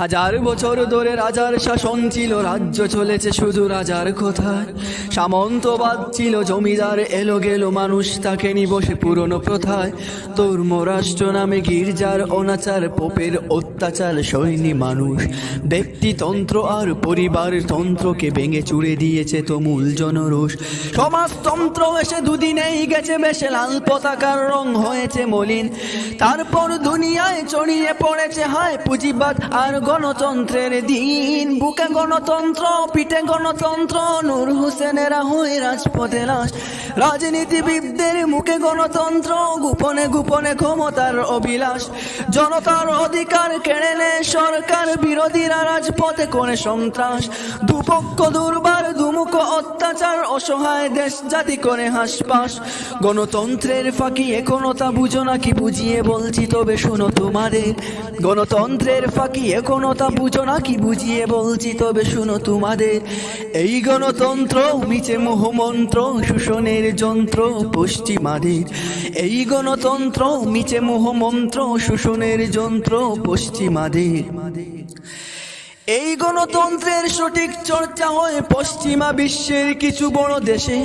হাজার বছর ধরে রাজার শাসন ছিল, রাজ্য চলেছে শুধু রাজার কথায় সামন্তবাদ ছিল, জমিদার এলো গেল মানুষ তাকে নি বসে পুরনো প্রথায়। ধর্ম রাষ্ট্র নামে গির্জার অনাচার, পোপের অত্যাচার, সৈনী মানুষ। ব্যক্তিতন্ত্র আর পরিবার তন্ত্রকে ভেঙে চুড়ে দিয়েছে তো মূল জনরোষ। সমাজতন্ত্র এসে দুদিনেই গেছে বেশে, লাল পতাকার রং হয়েছে মলিন। তারপর দুনিয়ায় চড়িয়ে পড়েছে হায় পুঁজিবাদ আর গণতন্ত্রের দিন। বুকে গণতন্ত্র পিঠে গণতন্ত্র নূর হোসেনেরা হয়ে রাজপথে লাশ। রাজনীতিবিদদের মুখে গণতন্ত্র, গোপনে গোপনে ক্ষমতার অভিলাষ। জনতার অধিকার কেড়ে নেয় সরকার, বিরোধীরা রাজপথে করে সন্ত্রাস। দুপক্ষ দুর্বার, দুমুখ অত্যাচার, অসহায় দেশ জাতি করে হাসপাস। গণতন্ত্রের ফাঁকি এখনও তা বুঝো নাকি বুঝিয়ে বলছি, তবে শোনো তোমাদের। গণতন্ত্রের ফাঁকি এখনও তা বুঝো নাকি বুঝিয়ে বলছি, তবে শোনো তোমাদের। এই গণতন্ত্র, মিছে মোহমন্ত্র শোষণের যন্ত্র পশ্চিমাদের। এই গণতন্ত্র মিছে মোহমন্ত্র শোষণের যন্ত্র পশ্চিমাদের। এই গণতন্ত্রের সঠিক চর্চা হয় পশ্চিমা বিশ্বের কিছু বড় দেশে।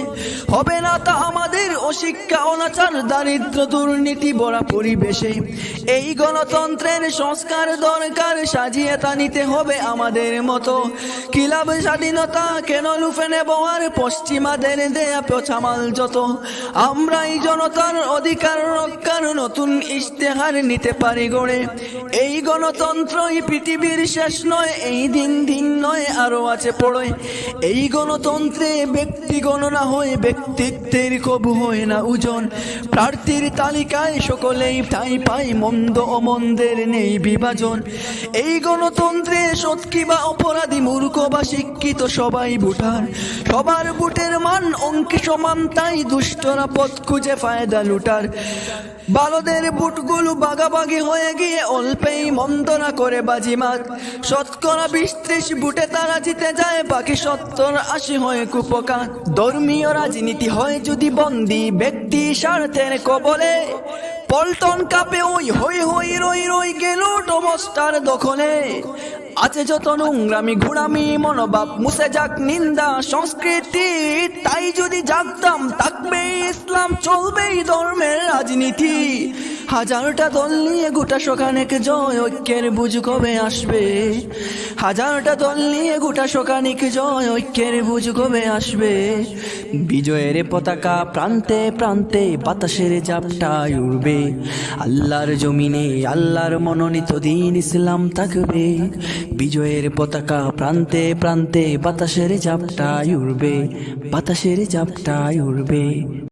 হবে না তা আমাদের অশিক্ষা, অনাচার, দারিদ্র দুর্নীতি, বড়া পরিবেশে। এই গণতন্ত্রের সংস্কার দরকার, সাজিয়ে তা নিতে হবে আমাদের মতো। কিলাব স্বাধীনতা? কেন লুফে নেব আর পশ্চিমাদের দেয়া পেছামাল যত? আমরা এই জনতার অধিকার রক্ষার নতুন ইশতেহার নিতে পারি গড়ে। এই গণতন্ত্রই পৃথিবীর শেষ নয়, এই দিন দিন নয়, আরও আছে পড়ে। এই গণতন্ত্রে ব্যক্তি গণনা হয়ে, ব্যক্তিত্বের কবু হয় না ওজন। প্রার্থীর তালিকায় সকলেই ঠাই পায়, মন্দ অমন্দের নেই বিভাজন। এই গণতন্ত্রে সৎকি বা অপরাধী মূর্খ বা শিক্ষিত সবাই ভোটার। সবার ভোটের মান অঙ্কে সমান, তাই দুষ্টরা পথ খুঁজে ফায়দা লুটার। বালদের বুটগুলো বাগাবাগি হয়ে গিয়ে অল্পেই মন্দনা করে বাজিমাত শতকরা বিশ ত্রিশ বুটে তারা জিতে যায়, বাকি সত্তর আশি হয়ে কুপকা ধর্মীয় রাজনীতি হয় যদি বন্দি ব্যক্তি স্বার্থের কবলে। পল্টন কাপে ওই হই হই রই রই গেল ডোমস্টার দখলে। আছে যত নোংরামি ঘোড়ামি মনোভাব মুছে যাক নিন্দা সংস্কৃতি, তাই যদি জানতাম থাকবে ইসলাম, চলবেই ধর্মের রাজনীতি। হাজারটা দল নিয়ে গোটা সখানেক জয়, ঐক্যের বুঝ কবে আসবে? হাজারটা দল নিয়ে গোটা সখানিক জয়, ঐক্যের বুঝ কবে আসবে? বিজয়ের পতাকা প্রান্তে প্রান্তে বাতাসের জাপটায় উড়বে। আল্লাহর জমিনে আল্লাহর মনোনীত দিন ইসলাম থাকবে। বিজয়ের পতাকা প্রান্তে প্রান্তে বাতাসের জাপটায় উড়বে, বাতাসের জাপটায় উড়বে।